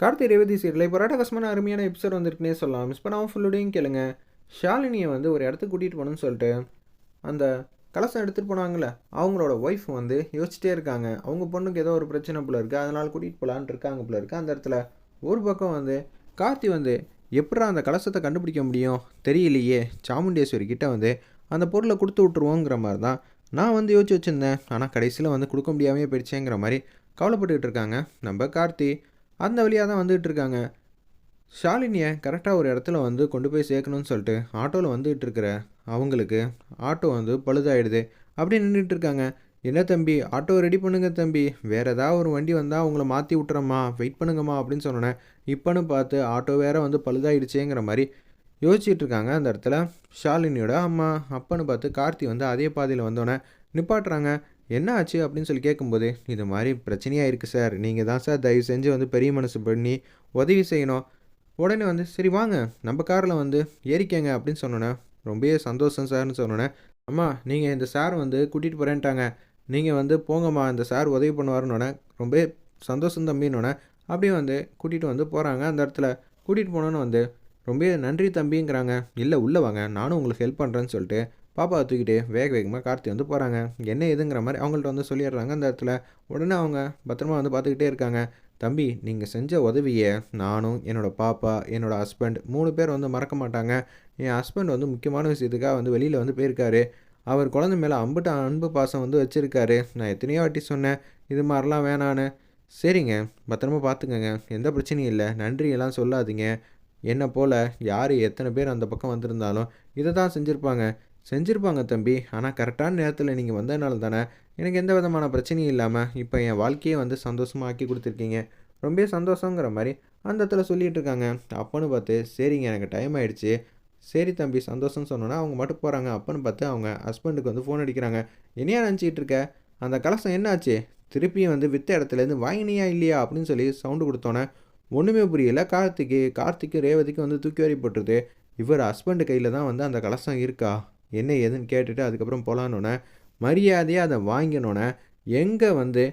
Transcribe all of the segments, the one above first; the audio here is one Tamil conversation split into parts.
கார்த்தி ரேவதி சீரியல். இப்போ ராட்டகசமான அருமையான எபிசோட் வந்திருக்குனே சொல்லலாம். மிஸ் பண்ணாமல் ஃபுல்லோடையும் கேளுங்க. ஷாலினியை வந்து ஒரு இடத்துக்கு கூட்டிகிட்டு போகணும்னு சொல்லிட்டு அந்த கலசம் எடுத்துகிட்டு போனாங்களே அவங்களோட ஒய்ஃப் வந்து யோசிச்சிட்டே இருக்காங்க. அவங்க பொண்ணுக்கு ஏதோ ஒரு பிரச்சனை போல இருக்குது அதனால் கூட்டிகிட்டு போகலான்னு இருக்காங்க போல இருக்குது அந்த இடத்துல ஒரு பக்கம் வந்து கார்த்தி வந்து எப்படா அந்த கலசத்தை கண்டுபிடிக்க முடியும்? தெரியலையே. சாமுண்டேஸ்வரி கிட்டே வந்து அந்த பொருளை கொடுத்து விட்ருவோங்கிற மாதிரி தான் நான் வந்து யோசிச்சு வச்சுருந்தேன். ஆனால் கடைசியில் வந்து கொடுக்க முடியாமே போயிடுச்சேங்கிற மாதிரி கவலைப்பட்டுக்கிட்டு இருக்காங்க. நம்ம கார்த்தி அந்த வழியாக தான் வந்துகிட்டு இருக்காங்க. ஷாலினியை கரெக்டாக ஒரு இடத்துல வந்து கொண்டு போய் சேர்க்கணும்னு சொல்லிட்டு ஆட்டோவில் வந்துகிட்டு இருக்கிற அவங்களுக்கு ஆட்டோ வந்து பழுதாயிடுது அப்படி நின்றுட்டு இருக்காங்க. என்ன தம்பி ஆட்டோ ரெடி பண்ணுங்க தம்பி. வேறு ஏதாவது ஒரு வண்டி வந்தால் அவங்கள மாற்றி விட்டுறம்மா. வெயிட் பண்ணுங்கம்மா அப்படின்னு சொன்னோன்னே இப்போன்னு பார்த்து ஆட்டோ வேற வந்து பழுதாயிடுச்சேங்கிற மாதிரி யோசிச்சுட்டு இருக்காங்க அந்த இடத்துல. ஷாலினியோட அம்மா அப்பன்னு பார்த்து கார்த்தி வந்து அதே பாதையில் வந்தோடனே நிப்பாட்டுறாங்க. என்ன ஆச்சு? அப்படின்னு சொல்லி கேட்கும்போது இது மாதிரி பிரச்சனையாக இருக்குது சார். நீங்கள் தான் சார் தயவு செஞ்சு வந்து பெரிய மனசு பண்ணி உதவி செய்யணும். உடனே வந்து சரி வாங்க. நம்ம காரில் வந்து ஏறிக்கங்க அப்படின்னு சொன்னோன்னே ரொம்பவே சந்தோஷம் சார்னு சொன்னோன்னே அம்மா நீங்கள் இந்த சார் வந்து கூட்டிகிட்டு போகிறேன்ட்டாங்க நீங்கள் வந்து போங்கம்மா. இந்த சார் உதவி பண்ணுவாருன்னொன்னே ரொம்ப சந்தோஷம் தம்பின்னொன்னே அப்படியே வந்து கூட்டிகிட்டு வந்து போகிறாங்க அந்த இடத்துல கூட்டிகிட்டு போனோன்னு வந்து ரொம்ப நன்றி தம்பிங்கிறாங்க. இல்லை உள்ளே வாங்க. நானும் உங்களுக்கு ஹெல்ப் பண்ணுறேன்னு சொல்லிட்டு பாப்பாவை தூக்கிட்டு வேக வேகமாக கார்த்தி வந்து போகிறாங்க என்ன எதுங்கிற மாதிரி அவங்கள்ட்ட வந்து சொல்லிடுறாங்க. அந்த இடத்துல உடனே அவங்க பத்திரமா வந்து பார்த்துக்கிட்டே இருக்காங்க. தம்பி நீங்கள் செஞ்ச உதவியை நானும் என்னோடய பாப்பா என்னோடய ஹஸ்பண்ட் மூணு பேர் வந்து மறக்க மாட்டாங்க. என் ஹஸ்பண்ட் வந்து முக்கியமான விஷயத்துக்காக வந்து வெளியில் வந்து போயிருக்காரு. அவர் குழந்தை மேலே அம்புட்ட அன்பு பாசம் வந்து வச்சுருக்காரு. நான் எத்தனையோ வாட்டி சொன்னேன் இது மாதிரிலாம் வேணான்னு. சரிங்க பத்திரமா பார்த்துக்கங்க. எந்த பிரச்சனையும் இல்லை. நன்றி எல்லாம் சொல்லாதீங்க. என்னை போல் யார் எத்தனை பேர் அந்த பக்கம் வந்திருந்தாலும் இதை தான் செஞ்சுருப்பாங்க. செஞ்சுருப்பாங்க தம்பி. ஆனால் கரெக்டான நேரத்தில் நீங்கள் வந்ததுனால தானே எனக்கு எந்த விதமான பிரச்சனையும் இல்லாமல் இப்போ என் வாழ்க்கையை வந்து சந்தோஷமாக ஆக்கி கொடுத்துருக்கீங்க. ரொம்ப சந்தோஷங்கிற மாதிரி அந்த இடத்துல சொல்லிகிட்டு இருக்காங்க. அப்போன்னு பார்த்து சரிங்க எனக்கு டைம் ஆகிடுச்சு சரி தம்பி சந்தோஷம்னு சொன்னோன்னா அவங்க மட்டும் போகிறாங்க அப்போன்னு பார்த்து அவங்க ஹஸ்பண்டுக்கு வந்து ஃபோன் அடிக்கிறாங்க. என்னையா நினச்சிக்கிட்டு இருக்க? அந்த கலசம் என்னாச்சு திருப்பியும் வந்து வித்த இடத்துலேருந்து வாங்கினியா இல்லையா அப்படின்னு சொல்லி சவுண்டு கொடுத்தோன்னே ஒன்றுமே புரியல. கார்த்திக்கு கார்த்திக்கு ரேவதிக்கு வந்து தூக்கி வரி போட்டுருது. இவர் ஹஸ்பண்டு கையில் தான் வந்து அந்த கலசம் இருக்கா? என்ன ஏதுன்னு கேட்டுட்டு அதுக்கப்புறம் போகலான்னொன்னே மரியாதையாக அதை வாங்கினோன்னே எங்கே வந்து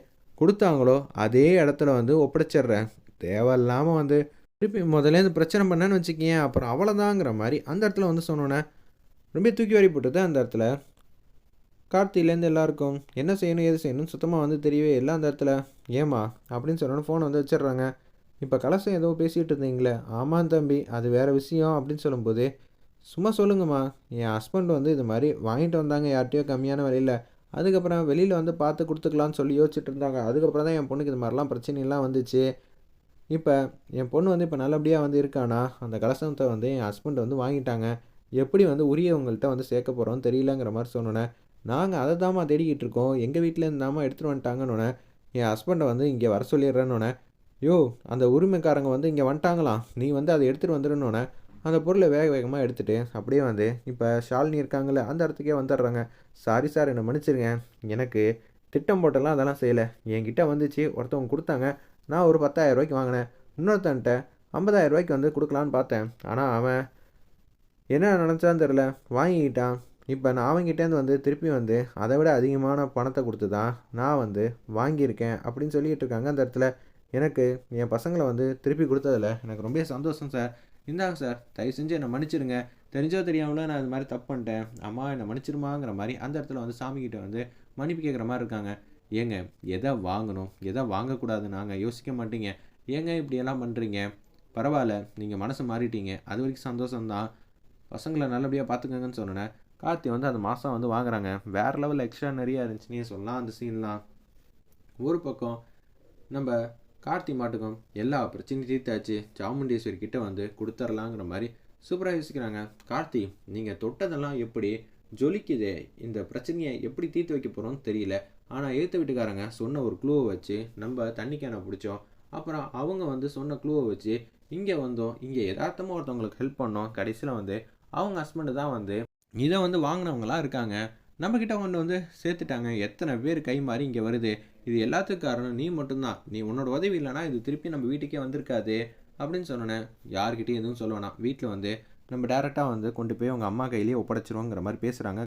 கொடுத்தாங்களோ அதே இடத்துல வந்து ஒப்படைச்சிட்றேன். தேவையில்லாமல் வந்து திருப்பி முதலேருந்து பிரச்சனை பண்ணேன்னு வச்சுக்கியேன் அப்புறம் அவ்வளோதாங்கிற மாதிரி அந்த இடத்துல வந்து சொன்னோன்னே ரொம்ப தூக்கி வரி போட்டது அந்த இடத்துல. கார்த்திலேருந்து எல்லாருக்கும் என்ன செய்யணும் எது செய்யணும்னு சுத்தமாக வந்து தெரியவே இல்லை அந்த இடத்துல. ஏமா அப்படின்னு சொன்னோன்னே ஃபோனை வந்து வச்சிடுறாங்க. இப்போ கலசம் ஏதோ பேசிகிட்டு இருந்தீங்களே. ஆமாம் தம்பி அது வேறு விஷயம் அப்படின்னு சொல்லும்போது சும்மா சொல்லுங்கம்மா. என் ஹஸ்பண்ட் வந்து இது மாதிரி வாங்கிட்டு வந்தாங்க யார்கிட்டயோ கம்மியான விலையில். அதுக்கப்புறம் வெளியில் வந்து பார்த்து கொடுத்துக்கலான்னு சொல்லி யோசிச்சுட்டு இருந்தாங்க. அதுக்கப்புறம் தான் என் பொண்ணுக்கு இது மாதிரிலாம் பிரச்சனைலாம் வந்துச்சு. இப்போ என் பொண்ணு வந்து இப்போ நல்லபடியாக வந்து இருக்கானா? அந்த கலசத்தை வந்து என் ஹஸ்பண்ட் வந்து வாங்கிட்டாங்க. எப்படி வந்து உரியவங்கள்ட்ட வந்து சேர்க்க போகிறோம்னு தெரியலங்கிற மாதிரி சொன்னோன்னே நாங்கள் அதை தாம்மா தேடிக்கிட்டு இருக்கோம். எங்கள் வீட்டில் இருந்தாமல் எடுத்துகிட்டு வந்துட்டாங்கன்னொன்னே என் ஹஸ்பண்டை வந்து இங்கே வர சொல்லிடுறேன்னொன்னே யோ அந்த உரிமைக்காரங்க வந்து இங்கே வந்துட்டாங்களாம். நீ வந்து அதை எடுத்துகிட்டு வந்துடுன்னொன்னே அந்த பொருளை வேக வேகமாக எடுத்துகிட்டு அப்படியே வந்து இப்போ ஷாலினி இருக்காங்களே அந்த இடத்துக்கே வந்துடுறாங்க. சாரி சார் என்னை மன்னிச்சிருங்க. எனக்கு திட்டம் போட்டெல்லாம் அதெல்லாம் செய்யலை. என்கிட்ட வந்துச்சு ஒருத்தவங்க கொடுத்தாங்க. நான் ஒரு பத்தாயிரம் ரூபாய்க்கு வாங்கினேன். இன்னொருத்தன்ட்ட ஐம்பதாயிரம் ரூபாய்க்கு வந்து கொடுக்கலான்னு பார்த்தேன். ஆனால் அவன் என்ன நினச்சான்னு தெரில வாங்கிக்கிட்டான். இப்போ நான் அவங்ககிட்டேருந்து வந்து திருப்பி வந்து அதை விட அதிகமான பணத்தை கொடுத்து தான் நான் வந்து வாங்கியிருக்கேன் அப்படின்னு சொல்லிகிட்டு இருக்காங்க அந்த இடத்துல. எனக்கு என் பசங்களை வந்து திருப்பி கொடுத்ததில் எனக்கு ரொம்ப சந்தோஷம் சார். இந்தாங்க சார் தயவு செஞ்சு என்னை மன்னிச்சிருங்க தெரிஞ்சோ தெரியாமல நான் இது மாதிரி தப்பு பண்ணிட்டேன். அம்மா என்னை மன்னிச்சிருமாங்கிற மாதிரி அந்த இடத்துல வந்து சாமிக்கிட்ட வந்து மன்னிப்பு கேட்குற மாதிரி இருக்காங்க. ஏங்க எதை வாங்கணும்? எதை வாங்கக்கூடாது நாங்கள் யோசிக்க மாட்டீங்க. ஏங்க இப்படியெல்லாம் பண்ணுறீங்க பரவாயில்ல நீங்கள் மனசு மாறிட்டீங்க. அது வரைக்கும் சந்தோஷம்தான். பசங்களை நல்லபடியாக பார்த்துக்கங்கன்னு சொன்னேன். கார்த்தி வந்து அந்த மாதம் வந்து வாங்குறாங்க. வேறு லெவலில் எக்ஸ்ட்ரா நிறையா இருந்துச்சுன்னே சொல்லலாம் அந்த சீன்லாம் ஒரு பக்கம் நம்ம கார்த்தி மாட்டுக்கும் எல்லா பிரச்சனையும் தீர்த்தாச்சு. சாமுண்டீஸ்வரி கிட்டே வந்து கொடுத்துர்லாங்கிற மாதிரி சூப்பராக யோசிக்கிறாங்க. கார்த்தி நீங்கள் தொட்டதெல்லாம் எப்படி? ஜொலிக்குதே. இந்த பிரச்சனையை எப்படி தீர்த்து வைக்க போகிறோம்னு தெரியல. ஆனால் எழுத்த வீட்டுக்காரங்க சொன்ன ஒரு க்ளூவை வச்சு நம்ம தண்ணிக்கான பிடிச்சோம். அப்புறம் அவங்க வந்து சொன்ன க்ளூவை வச்சு இங்கே வந்தோம். இங்கே யதார்த்தமாக ஒருத்தவங்களுக்கு ஹெல்ப் பண்ணோம். கடைசியில் வந்து அவங்க ஹஸ்பண்டு தான் வந்து இதை வந்து வாங்கினவங்களாம் இருக்காங்க. நம்மக்கிட்ட கொண்டு வந்து சேர்த்துட்டாங்க. எத்தனை பேர் கை மாறி இங்கே வருது? இது எல்லாத்துக்கும் காரணம் நீ மட்டும்தான். நீ உன்னோட உதவி இல்லைனா இது திருப்பி நம்ம வீட்டுக்கே வந்திருக்காது. அப்படின்னு சொன்னேன் யார்கிட்டையும் எதுவும் சொல்லுவேனா வீட்டில் வந்து நம்ம டேரெக்டாக வந்து கொண்டு போய் உங்கள் அம்மா கையிலேயே ஒப்படைச்சிருவோங்கிற மாதிரி பேசுகிறாங்க